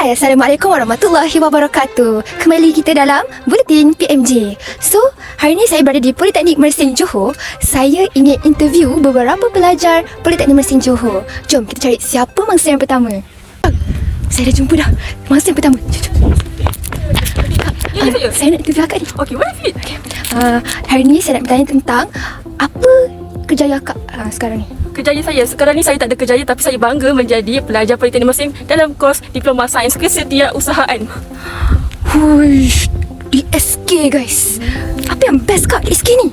Hai, Assalamualaikum warahmatullahi wabarakatuh. Kembali kita dalam Buletin PMJ. So, hari ini saya berada di Politeknik Mersing Johor. Saya ingin interview beberapa pelajar Politeknik Mersing Johor. Jom kita cari siapa mangsa yang pertama. Saya dah jumpa dah mangsa yang pertama. Jom, jom. Ya, ya, ya. Ah, saya nak interview akak ni. Okay, what is it? Uh, hari ni saya nak bertanya tentang apa kerjaya akak uh, sekarang ni. Kerjaya saya, sekarang ni saya tak ada kerjaya tapi saya bangga menjadi pelajar Politeknik Mersing dalam kos Diploma Sains Kesetiausahaan. Huish, DSK guys. Apa yang best kak DSK ni?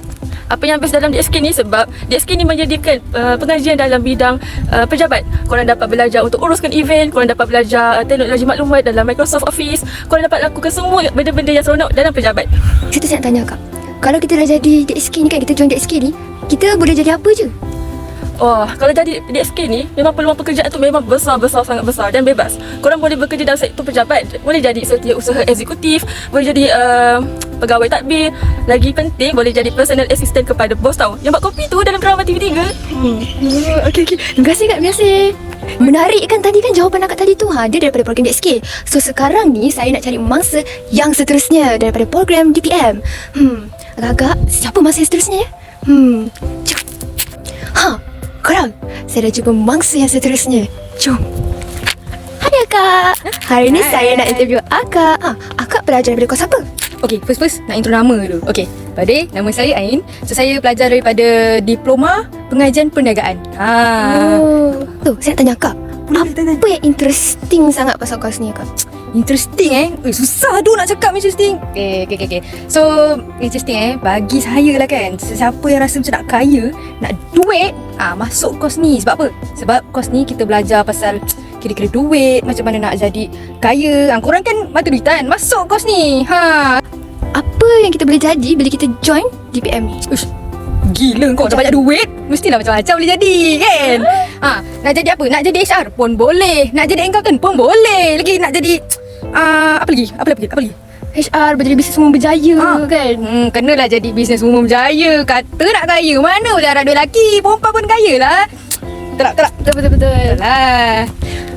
Apa yang best dalam DSK ni sebab DSK ni menyediakan uh, pengajian dalam bidang uh, pejabat. Korang dapat belajar untuk uruskan event, korang dapat belajar uh, teknologi maklumat dalam Microsoft Office, korang dapat lakukan semua benda-benda yang seronok dalam pejabat. Kita saya nak tanya kak. Kalau kita dah jadi DSK ni kan, kita join DSK ni, kita boleh jadi apa je? Oh, kalau jadi DSK ni memang peluang pekerjaan tu memang besar-besar sangat besar dan bebas. Korang boleh bekerja dalam sektor pejabat, boleh jadi setiausaha eksekutif, boleh jadi uh, pegawai tadbir, lagi penting boleh jadi personal assistant kepada bos tau. Yang buat kopi tu dalam drama TV3. Hmm. Okey okey. Terima kasih kak, kasih. Menarik kan tadi kan jawapan akak tadi tu ha Dia daripada program DSK So sekarang ni saya nak cari mangsa yang seterusnya Daripada program DPM Hmm Agak-agak siapa mangsa yang seterusnya ya? Hmm Korang Saya dah jumpa mangsa yang seterusnya Jom Hai akak Hari ni Hai. saya nak interview akak ha, Akak pelajar daripada kos apa? Okay, first first nak intro nama dulu. Okay, Pade, nama saya Ain. So, saya pelajar daripada Diploma Pengajian Perniagaan. Ha. Oh Tu saya tanya akak Boleh, boleh tanya. Apa yang interesting sangat pasal kos ni akak? Interesting eh. eh susah tu nak cakap interesting. Okay, okay, okay, okay. So, interesting eh. Bagi saya lah kan. Sesiapa yang rasa macam nak kaya, nak duit, ah masuk kos ni. Sebab apa? Sebab kos ni kita belajar pasal kira-kira duit, macam mana nak jadi kaya. Ah, korang kan mata duit kan? Masuk kos ni. Ha. Apa yang kita boleh jadi bila kita join DPM ni? Ush, gila kau dah banyak duit Mestilah macam-macam boleh jadi kan ha, Nak jadi apa? Nak jadi HR pun boleh Nak jadi accountant pun boleh Lagi nak jadi uh, Apa lagi? Apa lagi? Apa lagi? HR berjaya bisnes umum berjaya Ah. kan? Hmm, kenalah jadi bisnes umum jaya Kata nak kaya Mana boleh harap duit lelaki Perempuan pun kaya lah Betul tak? Betul? Betul betul betul. Lah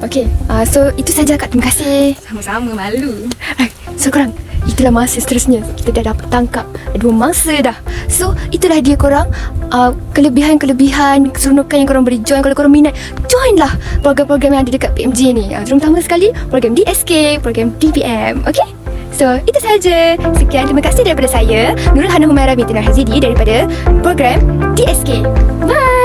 Okay, uh, so itu saja kak. Terima kasih. Sama-sama malu Right, so korang, itulah mangsa seterusnya. Kita dah dapat tangkap dua mangsa dah. So, itulah dia korang. Uh, kelebihan-kelebihan, keseronokan yang korang boleh join. Kalau korang minat, join lah program-program yang ada dekat PMJ ni. Uh, terutama sekali, program DSK, program DPM. Okay? So, itu saja. Sekian, terima kasih daripada saya, Nurul Hana Humaira binti Nur Hazidi daripada program DSK. Bye!